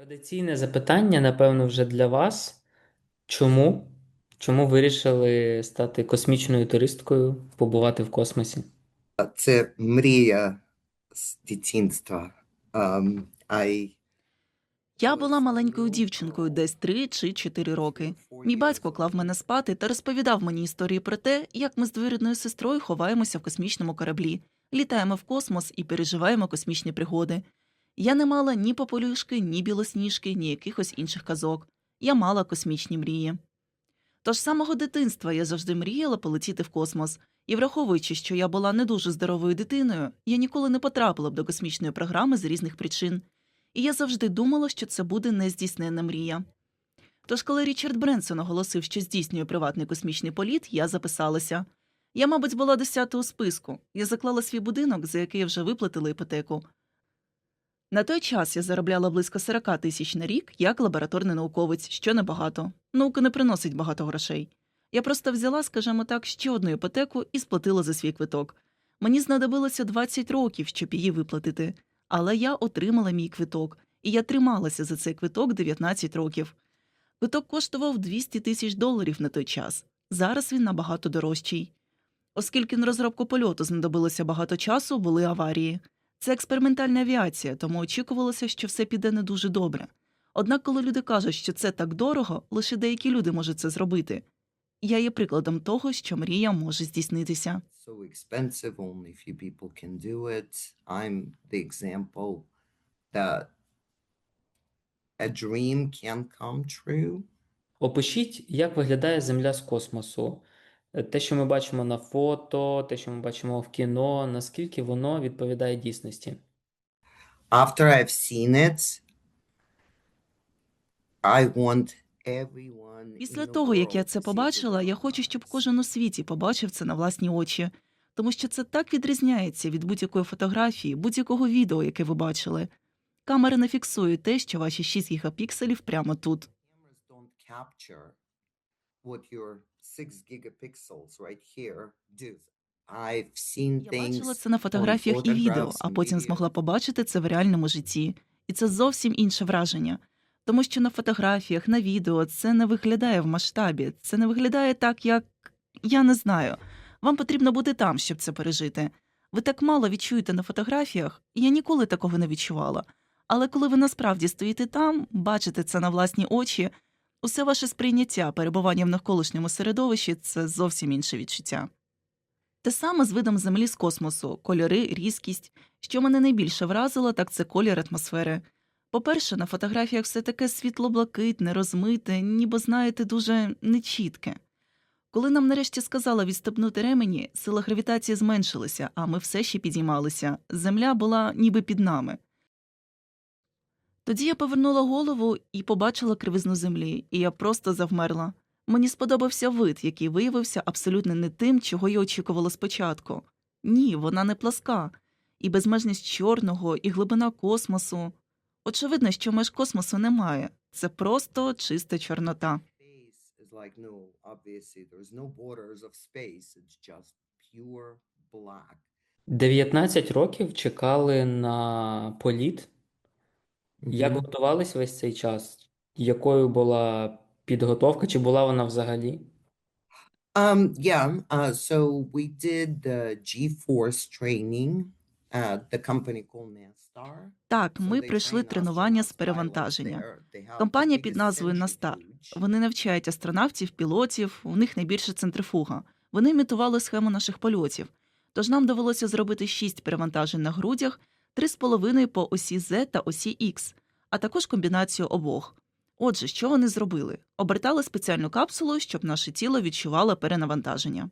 Традиційне запитання, напевно, вже для вас. Чому? Чому вирішили стати космічною туристкою, побувати в космосі? Це мрія з дитинства. Um, I Я була маленькою дівчинкою, десь 3 чи 4 роки. Мій батько клав мене спати та розповідав мені історії про те, як ми з двоюрідною сестрою ховаємося в космічному кораблі, літаємо в космос і переживаємо космічні пригоди. Я не мала ні попелюшки, ні білосніжки, ні якихось інших казок. Я мала космічні мрії. Тож з самого дитинства я завжди мріяла полетіти в космос, і враховуючи, що я була не дуже здоровою дитиною, я ніколи не потрапила б до космічної програми з різних причин. І я завжди думала, що це буде нездійсненна мрія. Тож, коли Річард Бренсон оголосив, що здійснює приватний космічний політ, я записалася. Я, мабуть, була десята у списку. Я заклала свій будинок, за який вже виплатила іпотеку. На той час я заробляла близько 40 тисяч на рік як лабораторний науковець, що небагато. Наука не приносить багато грошей. Я просто взяла, скажімо так, ще одну іпотеку і сплатила за свій квиток. Мені знадобилося 20 років, щоб її виплатити. Але я отримала мій квиток, і я трималася за цей квиток 19 років. Квиток коштував 200 тисяч доларів на той час. Зараз він набагато дорожчий. Оскільки на розробку польоту знадобилося багато часу, були аварії. Це експериментальна авіація, тому очікувалося, що все піде не дуже добре. Однак, коли люди кажуть, що це так дорого, лише деякі люди можуть це зробити. Я є прикладом того, що мрія може здійснитися. so expensive, only few people can do it. I'm the example that a dream can come true. Опишіть, як виглядає Земля з космосу. Е, Те, що ми бачимо на фото, те, що ми бачимо в кіно, наскільки воно відповідає дійсності? After I've seen it, I want everyone Після того, як я це побачила, я хочу, щоб кожен у світі побачив це на власні очі, тому що це так відрізняється від будь-якої фотографії, будь-якого відео, яке ви бачили. Камери не фіксують те, що ваші 6 гігапікселів прямо тут. cameras don't capture what your six gigapixels right here do. I've seen Я бачила це на фотографіях і відео, а потім змогла побачити це в реальному житті. І це зовсім інше враження. Тому що на фотографіях, на відео це не виглядає в масштабі, це не виглядає так, як я не знаю. Вам потрібно бути там, щоб це пережити. Ви так мало відчуєте на фотографіях, і я ніколи такого не відчувала. Але коли ви насправді стоїте там, бачите це на власні очі, усе ваше сприйняття, перебування в навколишньому середовищі це зовсім інше відчуття. Те саме з видом землі з космосу, кольори, різкість. Що мене найбільше вразило, так це колір атмосфери. По-перше, на фотографіях все таке світло-блакитне, розмите, ніби, знаєте, дуже нечітке. Коли нам нарешті сказала відступнути ремені, сила гравітації зменшилася, а ми все ще підіймалися. Земля була ніби під нами. Тоді я повернула голову і побачила кривизну землі, і я просто завмерла. Мені сподобався вид, який виявився абсолютно не тим, чого я очікувала спочатку. Ні, вона не пласка, і безмежність чорного, і глибина космосу. Очевидно, що меж космосу немає. Це просто чиста чорнота. 19 років чекали на політ. Як Mhm. готувались весь цей час? Якою була підготовка, чи була вона взагалі? Um, yeah, uh, so we did the G-force training at the company called Nastar. Так, So ми they пройшли train тренування з astronauts while перевантаження. there. They have the Компанія під biggest назвою Настар. centrifuge. Вони навчають астронавтів, пілотів, у них найбільша центрифуга. Вони імітували схему наших польотів. Тож нам довелося зробити шість перевантажень на грудях, три з половиною по осі Z та осі X, а також комбінацію обох. Отже, що вони зробили? Обертали спеціальну капсулу, щоб наше тіло відчувало перенавантаження.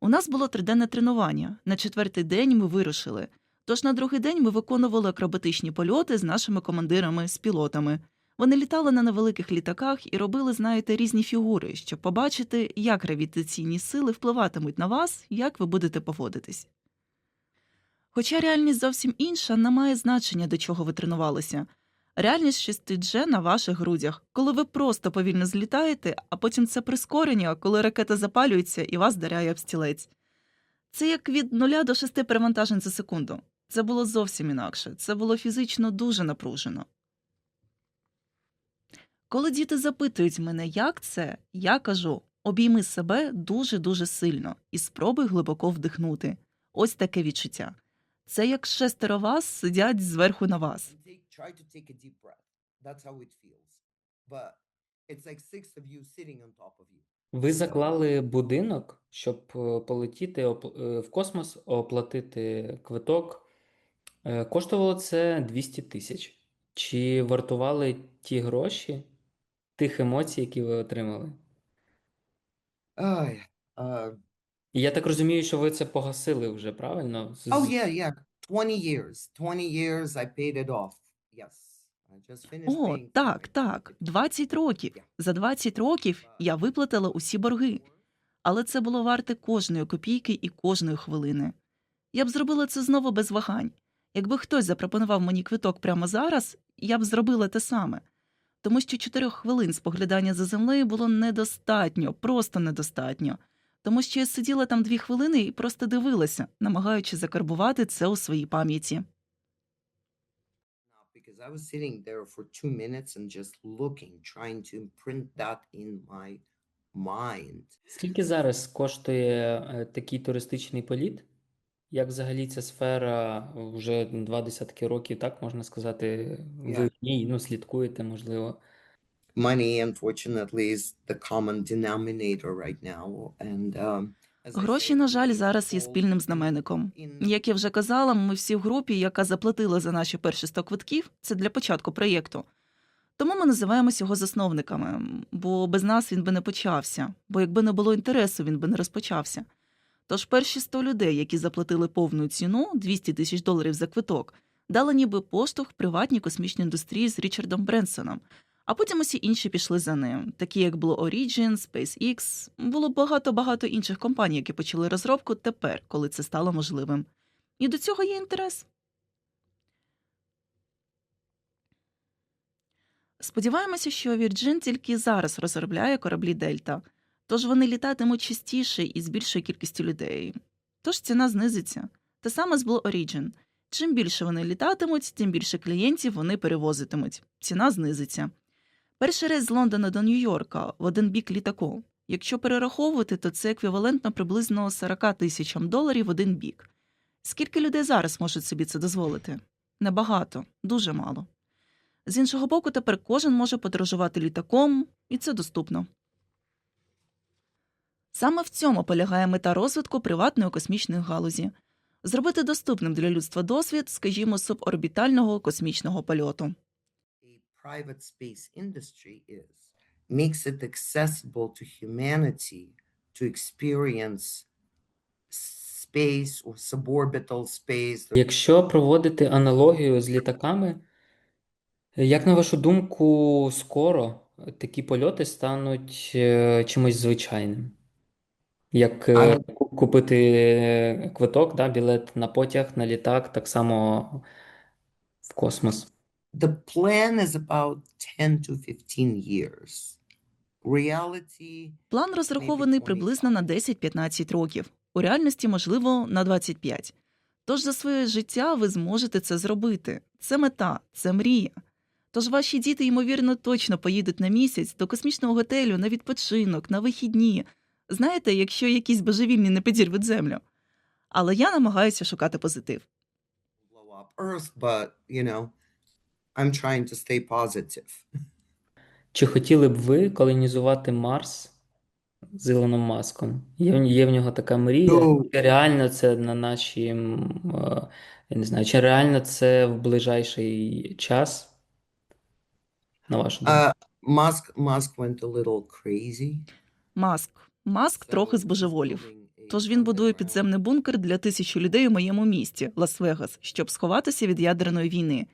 У нас було триденне тренування. На четвертий день ми вирушили. Тож на другий день ми виконували акробатичні польоти з нашими командирами, з пілотами. Вони літали на невеликих літаках і робили, знаєте, різні фігури, щоб побачити, як гравітаційні сили впливатимуть на вас, як ви будете поводитись. Хоча реальність зовсім інша, не має значення, до чого ви тренувалися. Реальність 6G на ваших грудях, коли ви просто повільно злітаєте, а потім це прискорення, коли ракета запалюється і вас даряє об стілець. Це як від нуля до шести перевантажень за секунду. Це було зовсім інакше, це було фізично дуже напружено. Коли діти запитують мене, як це, я кажу: обійми себе дуже-дуже сильно і спробуй глибоко вдихнути. Ось таке відчуття. Це як шестеро вас сидять зверху на вас. Ви заклали будинок, щоб е, полетіти е, в космос, оплатити квиток. Е, Коштувало це 200 тисяч. Чи вартували ті гроші тих емоцій, які ви отримали? Oh, uh, І я так розумію, що ви це погасили вже, правильно? З- oh yeah, yeah. 20 years. 20 years I paid it off. Yes. I just finished О, paying так, так, ticket. 20 років. За 20 років я виплатила усі борги, але це було варте кожної копійки і кожної хвилини. Я б зробила це знову без вагань. Якби хтось запропонував мені квиток прямо зараз, я б зробила те саме. Тому що чотирьох хвилин споглядання за землею було недостатньо, просто недостатньо. Тому що я сиділа там дві хвилини і просто дивилася, намагаючи закарбувати це у своїй пам'яті. I was sitting there for two minutes and just looking, trying to imprint that in my mind. Скільки зараз коштує е, такий туристичний політ? Як взагалі ця сфера вже два десятки років, так можна сказати, ви в ній ну, слідкуєте, можливо. Money, unfortunately, is the common denominator right now. And um, Гроші, на жаль, зараз є спільним знаменником. Як я вже казала, ми всі в групі, яка заплатила за наші перші 100 квитків, це для початку проєкту. Тому ми називаємося його засновниками, бо без нас він би не почався, бо якби не було інтересу, він би не розпочався. Тож перші 100 людей, які заплатили повну ціну 200 тисяч доларів за квиток, дали ніби поштовх приватній космічній індустрії з Річардом Бренсоном. А потім усі інші пішли за ним, такі як Blue Origin, SpaceX. Було багато-багато інших компаній, які почали розробку тепер, коли це стало можливим. І до цього є інтерес. Сподіваємося, що Virgin тільки зараз розробляє кораблі Дельта, тож вони літатимуть частіше і з більшою кількістю людей. Тож ціна знизиться. Те саме з Blue Origin. Чим більше вони літатимуть, тим більше клієнтів вони перевозитимуть. Ціна знизиться. Перший рейс з Лондона до Нью-Йорка в один бік літаку. Якщо перераховувати, то це еквівалентно приблизно 40 тисячам доларів в один бік. Скільки людей зараз можуть собі це дозволити? Небагато, дуже мало. З іншого боку, тепер кожен може подорожувати літаком, і це доступно. Саме в цьому полягає мета розвитку приватної космічної галузі зробити доступним для людства досвід, скажімо, суборбітального космічного польоту. Private space industry is makes it accessible to humanity to experience space or suborbital space. Якщо проводити аналогію з літаками, як на вашу думку, скоро такі польоти стануть е, чимось звичайним? Як е, А- купити квиток, да, білет на потяг, на літак, так само в космос. The plan is about 10 to 15 years. Reality, План розрахований приблизно на 10-15 років. У реальності, можливо, на 25. Тож за своє життя ви зможете це зробити. Це мета, це мрія. Тож ваші діти, ймовірно, точно поїдуть на місяць до космічного готелю на відпочинок, на вихідні. Знаєте, якщо якісь божевільні не підірвуть землю. Але я намагаюся шукати позитив. Earth, but you know, I'm trying to stay positive. Чи хотіли б ви колонізувати Марс з Ілоном Маском? Є, в- є в нього така мрія? Ну. Чи реально це на наші, е, я не знаю, чи реально це в ближайший час? На вашу думку? Uh, Musk, Musk went a little crazy. Маск. Маск трохи збожеволів. Тож він будує підземний бункер для тисячі людей у моєму місті, Лас-Вегас, щоб сховатися від ядерної війни.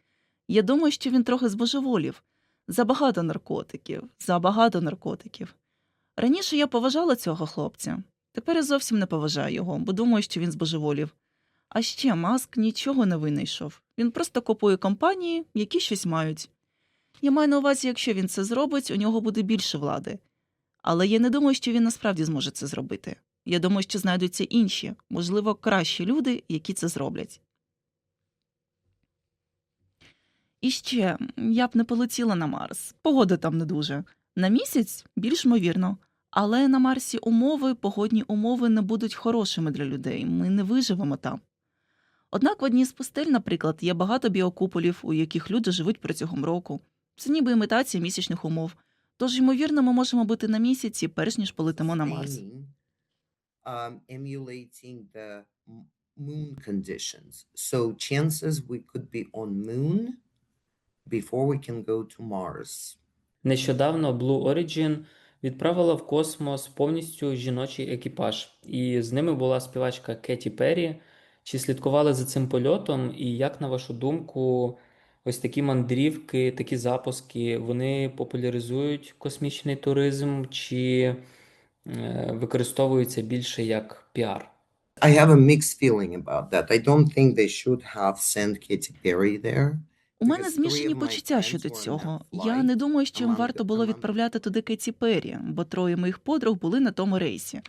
Я думаю, що він трохи збожеволів. Забагато наркотиків, забагато наркотиків. Раніше я поважала цього хлопця. Тепер я зовсім не поважаю його, бо думаю, що він збожеволів. А ще Маск нічого не винайшов. Він просто купує компанії, які щось мають. Я маю на увазі, якщо він це зробить, у нього буде більше влади. Але я не думаю, що він насправді зможе це зробити. Я думаю, що знайдуться інші, можливо, кращі люди, які це зроблять. І ще я б не полетіла на Марс. Погода там не дуже. На місяць більш ймовірно. Але на Марсі умови, погодні умови не будуть хорошими для людей. Ми не виживемо там. Однак в одній з пустель, наприклад, є багато біокуполів, у яких люди живуть протягом року. Це ніби імітація місячних умов. Тож, ймовірно, ми можемо бути на місяці, перш ніж полетимо на Марс. Um, moon conditions. So chances we could be on moon before we can go to Mars. Нещодавно Blue Origin відправила в космос повністю жіночий екіпаж, і з ними була співачка Кеті Перрі. Чи слідкували за цим польотом? І як, на вашу думку, ось такі мандрівки, такі запуски, вони популяризують космічний туризм, чи е, використовуються більше як піар? I have a mixed feeling about that. I don't think they should have sent Katy Perry there. У мене змішані почуття щодо цього. Я не думаю, що їм варто було відправляти туди Кеті Перрі, бо троє моїх подруг були на тому рейсі.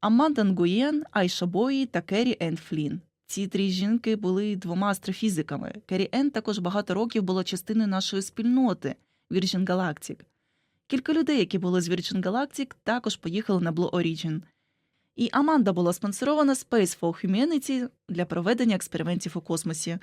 Аманда Нгуєн, Айша Бої та Керрі Енн Флін. Ці три жінки були двома астрофізиками. Керрі Енн також багато років була частиною нашої спільноти Virgin Galactic. Кілька людей, які були з Virgin Galactic, також поїхали на Blue Origin. І Аманда була спонсорована Space for Humanity для проведення експериментів у космосі.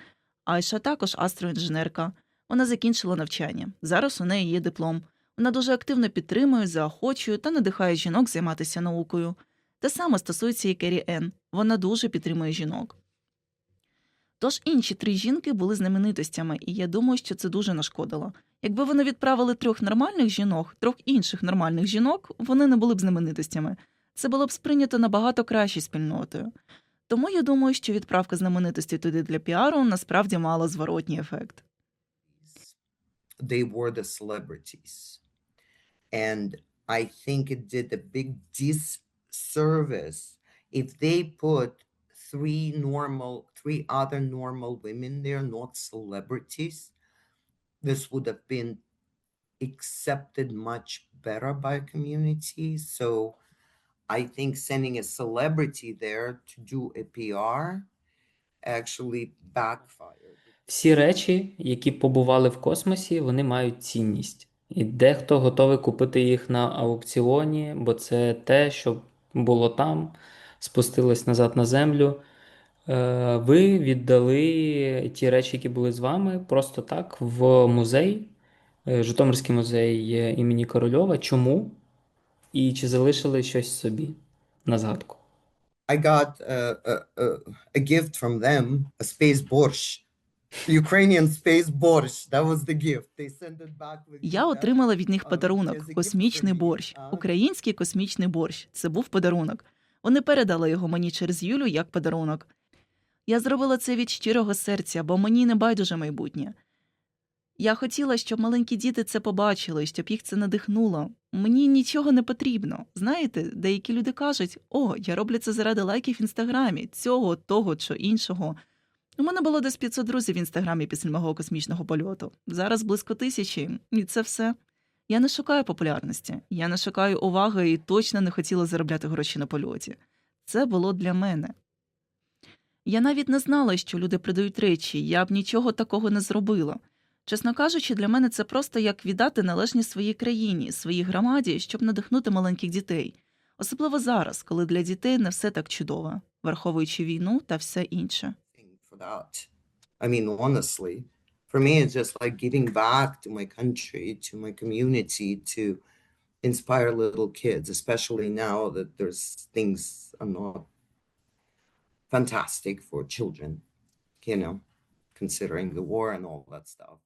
Айша також астроінженерка. Вона закінчила навчання. Зараз у неї є диплом. Вона дуже активно підтримує, заохочує та надихає жінок займатися наукою. Те саме стосується і Керрі Енн. Вона дуже підтримує жінок. Тож інші три жінки були знаменитостями, і я думаю, що це дуже нашкодило. Якби вони відправили трьох нормальних жінок, трьох інших нормальних жінок, вони не були б знаменитостями. Це було б сприйнято набагато краще спільнотою. Тому я думаю, що відправка знаменитості туди для піару насправді мала зворотній ефект. They were the celebrities. And I think it did a big disservice if they put three normal, three other normal women there, not celebrities. This would have been accepted much better by community. So I think sending a celebrity there to do a PR actually backfired. Всі речі, які побували в космосі, вони мають цінність. І дехто готовий купити їх на аукціоні, бо це те, що було там, спустилось назад на землю. Е, Ви віддали ті речі, які були з вами, просто так в музей, е, Житомирський музей імені Корольова. Чому? І чи залишили щось собі на згадку? I got uh, a, a, a gift from them, a space borscht, Ukrainian space borscht. That was the gift. They sent it back with Я отримала від них подарунок космічний борщ, український космічний борщ. Це був подарунок. Вони передали його мені через Юлю як подарунок. Я зробила це від щирого серця, бо мені не байдуже майбутнє. Я хотіла, щоб маленькі діти це побачили, щоб їх це надихнуло. Мені нічого не потрібно. Знаєте, деякі люди кажуть: о, я роблю це заради лайків в інстаграмі, цього, того чи іншого. У мене було десь 500 друзів в інстаграмі після мого космічного польоту. Зараз близько тисячі, і це все. Я не шукаю популярності, я не шукаю уваги і точно не хотіла заробляти гроші на польоті. Це було для мене. Я навіть не знала, що люди продають речі, я б нічого такого не зробила. Чесно кажучи, для мене це просто як віддати належність своїй країні, своїй громаді, щоб надихнути маленьких дітей. Особливо зараз, коли для дітей не все так чудово, враховуючи війну та все інше. especially now that there's things are not fantastic for children, you know, considering the war and all that stuff.